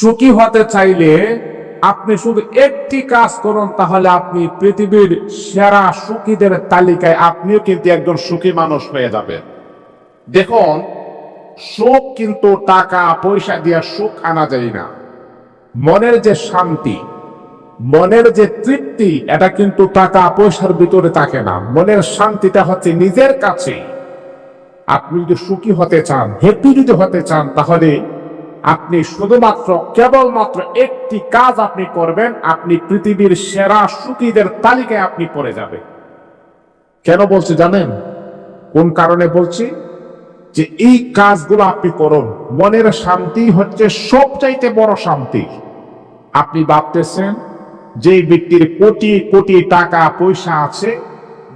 সুখী হতে চাইলে আপনি শুধু একটি কাজ করুন, তাহলে আপনি পৃথিবীর সেরা সুখীদের তালিকায় আপনিও কিন্তু একজন সুখী মানুষ হয়ে যাবেন। দেখুন, সুখ কিন্তু টাকা, পয়সা দিয়ে সুখ আনা যায় না। মনের যে শান্তি, মনের যে তৃপ্তি, এটা কিন্তু টাকা, পয়সার ভিতরে থাকে না। মনের শান্তিটা হচ্ছে নিজের কাছে। আপনি যদি সুখী হতে চান হ্যাপি যদি হতে চান, তাহলে আপনি শুধুমাত্র, কেবলমাত্র একটি কাজ আপনি করবেন, আপনি পৃথিবীর সেরা সুখীদের তালিকায় আপনি পড়ে যাবে কেন বলছি জানেন? কোন কারণে বলছি? যে এই কাজগুলো আপনি করুন, মনের শান্তি হচ্ছে সবচাইতে বড় শান্তি। আপনি ভাবতেছেন, যে ব্যক্তির কোটি কোটি টাকা পয়সা আছে,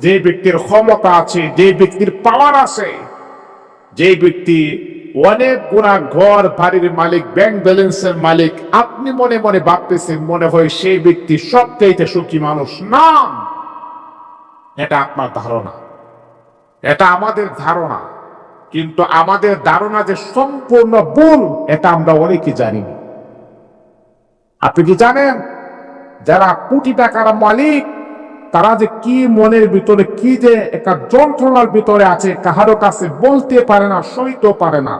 যে ব্যক্তির ক্ষমতা আছে, যে ব্যক্তির পাওয়ার আছে, যে ব্যক্তি অনেক গুণা ঘর বাড়ির মালিক ব্যাংক ব্যালেন্সের মালিক, আপনি মনে মনে ভাবতেছেন, মনে হয় সেই ব্যক্তি সবচাইতে সুখী মানুষ। না! এটা আপনার ধারণা। এটা আমাদের ধারণা। কিন্তু আমাদের ধারণা যে সম্পূর্ণ ভুল, এটা আমরা অনেকে জানি আপনি কি জানেন? যারা কোটি টাকার মালিক তারা যে কি মনের ভিতরে, কি যে একটা যন্ত্রণার ভিতরে আছে কাহারো কাছে বলতে পারে না সইতে পারে না।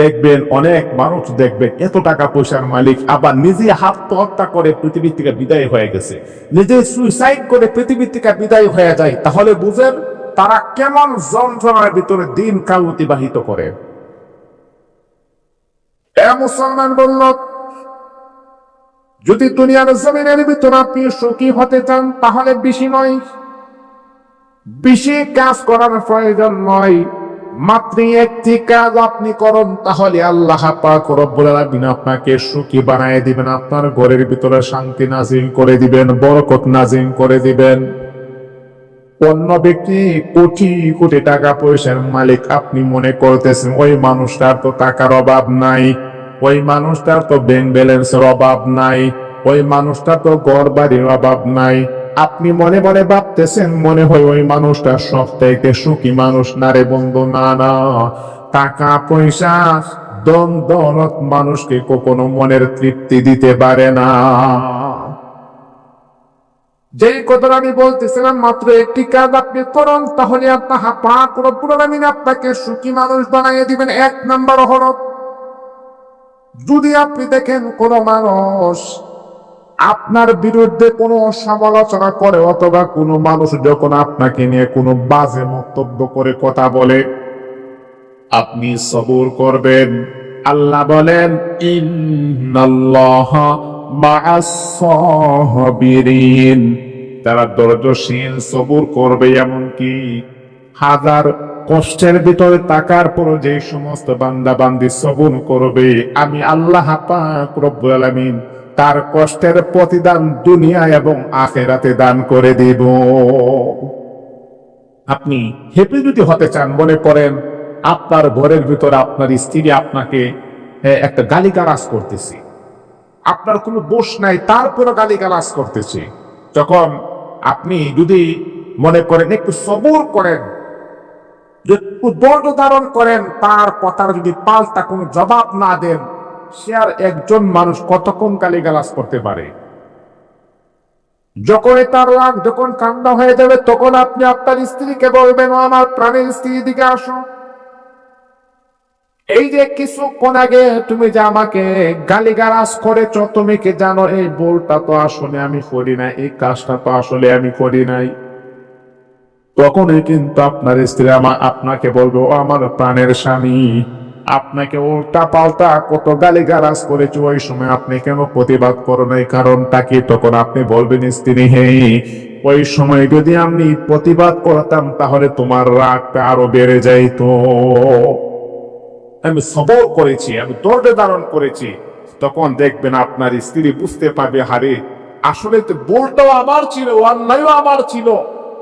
দেখবেন অনেক মানুষ দেখবেন এত টাকা পয়সার মালিক, আবার নিজে আত্মহত্যা করে পৃথিবী থেকে বিদায় হয়ে গেছে। নিজে সুইসাইড করে পৃথিবী থেকে বিদায় হয়ে যায়। তাহলে বুঝেন, তারা কেমন যন্ত্রণার ভিতরে দিন কাল অতিবাহিত করে। এ মুসলমান বলল যদি দুনিয়ার জমিনের ভিতর আপনি সুখী হতে চান, তাহলে বেশি নয়। বেশি কাজ করার প্রয়োজন নয়। মাত্র একটি কাজ আপনি করুন, তাহলে আল্লাহ পাক রব্বুল আলামিন আপনাকে সুখী বানায় দিবেন, আপনার ঘরের ভিতরে শান্তি নাজিম করে দিবেন, বরকত নাজিম করে দিবেন। অন্য ব্যক্তি কোটি কোটি টাকা পয়সার মালিক, আপনি মনে করতেছেন, ওই মানুষটার তো টাকার অভাব নাই। ওই মানুষটার তো ব্যাংক ব্যালেন্সের অভাব নাই, ওই মানুষটার তো ঘর বাড়ির অভাব নাই। আপনি মনে মনে ভাবতেছেন, মনে হয় ওই মানুষটা সব থেকে সুখী মানুষ। না রে বন্ধু, না না। টাকা, পয়সা দন দৌলত মানুষকে কখনো মনের তৃপ্তি দিতে পারে না। যে কথাটা আমি বলতেছিলাম, মাত্র একটি কাজ আপনি করুন, তাহলে আপনার পাক রব্বুল আলামিন আপনাকে সুখী মানুষ বানিয়ে দিবেন। এক নাম্বার হলো যদি আপনি দেখেন কোন মানুষ আপনার বিরুদ্ধে কোনো সমালোচনা করে অথবা কোনো মানুষ যখন আপনাকে নিয়ে কোনো বাজে মন্তব্য করে কথা বলে, আপনি সবুর করবেন। আল্লাহ বলেন তারা ধৈর্যশীল সবুর করবে এমনকি হাজার কষ্টের ভিতরে তাকার পর যে সমস্ত বান্দা বান্দি সবুর করবে, আমি আল্লাহ আলামিন তার কষ্টের প্রতিদান দুনিয়া এবং আখেরাতে দান করে দিব। আপনি হেপি যদি হতে চান, মনে করেন আপনার ঘরের ভিতরে আপনার স্ত্রী আপনাকে একটা গালিগালাজ করতেছে। আপনার কোনো দোষ নাই তারপরে গালিগালাজ করতেছে। তখন আপনি যদি মনে করেন একটু সবর করেন যে একটু ধারণ করেন, তার কথার যদি পাল্টা কোনো জবাব না দেন, সে আর একজন মানুষ কতক্ষণ গালিগালাজ করতে পারে? যখন তার রাগ যখন কান্না হয়ে যাবে, তখন আপনি আপনার স্ত্রীকে বলবেন আমার প্রাণের স্ত্রী দিকে আসো। এই যে কিছুক্ষণ আগে তুমি যে আমাকে গালিগালাজ করেছ, তুমি কি জানো, এই বলটা তো আসলে আমি করি না এই কাজটা তো আসলে আমি করি নাই। তখনই কিন্তু আপনার স্ত্রী আমার আপনাকে বলবে, ও আমার প্রাণের স্বামী, আপনাকে উল্টা পাল্টা কত গালি গালাজ করেছে ওই সময় আপনি কেন প্রতিবাদ করো নাই? কারণটা কি? তখন আপনি বলবেন, স্ত্রী, হে, ওই সময় যদি আমি প্রতিবাদ করতাম, তাহলে তোমার রাগটা আরও বেড়ে যাইতো। আমি সবর করেছি, আমি দৌড়ে ধারণ করেছি। তখন দেখবেন আপনার স্ত্রী বুঝতে পারবে হারে আসলে তো বলটাও আমার ছিল, অন্যায়ও আমার ছিল।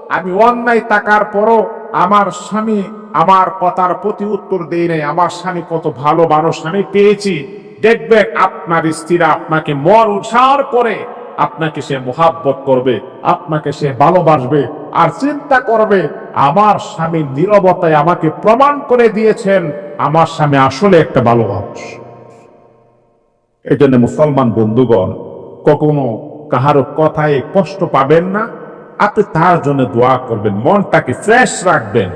আমি অন্যায় তাকার পরও আমার স্বামী আমার কথার প্রতি উত্তর দেয় নাই। আমার স্বামী কত ভালো মানুষ, আমি পেয়েছি। দেখবেন আপনার স্ত্রীরা আপনাকে মন উৎসার করে আপনাকে সে মোহাব্বত করবে, আপনাকে সে ভালোবাসবে আর চিন্তা করবে, আমার স্বামীর নীরবতায় আমাকে প্রমাণ করে দিয়েছেন, আমার স্বামী আসলে একটা ভালো মানুষ। এই জন্য মুসলমান বন্ধুগণ, কখনো কাহারো কথায় কষ্ট পাবেন না আপনি তার জন্য দোয়া করবেন, মনটাকে ফ্রেশ রাখবেন।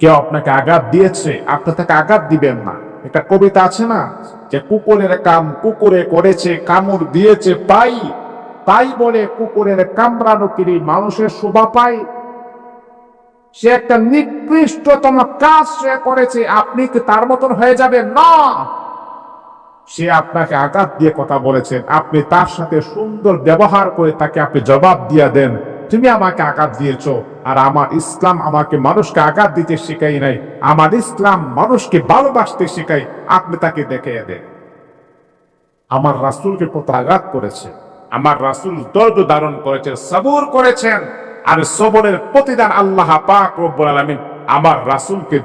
কেউ আপনাকে আঘাত দিয়েছে, আপনি তাকে আঘাত দিবেন না। একটা কবিতা আছে না, যে কুকুরের কাম কুকুরে করেছে, কামড় দিয়েছে পাই, তাই বলে কুকুরের কামড়ানো কিরি মানুষের শোভা পায়। সে একটা নিকৃষ্টতম কাজ সে করেছে, আপনি কি তার মতন হয়ে যাবেন? না! সে আপনাকে আঘাত দিয়ে কথা বলেছেন, আপনি তার সাথে সুন্দর ব্যবহার করে তাকে আপনি জবাব দিয়ে দেন। তুমি আমাকে আঘাত দিয়েছ, আর আমার ইসলাম আমাকে মানুষকে আঘাত দিতে শেখাই নাই। আমার ইসলাম মানুষকে ভালোবাসতে শেখাই। আপনি তাকে দেখে দেন। আমার রাসুলকে কত আঘাত করেছে। আমার রাসুল দর্দ ধারণ করেছে, সবর করেছেন, আর সবরের প্রতিদান আল্লাহ পাক রব্বুল আলামিন আমার রাসূলকে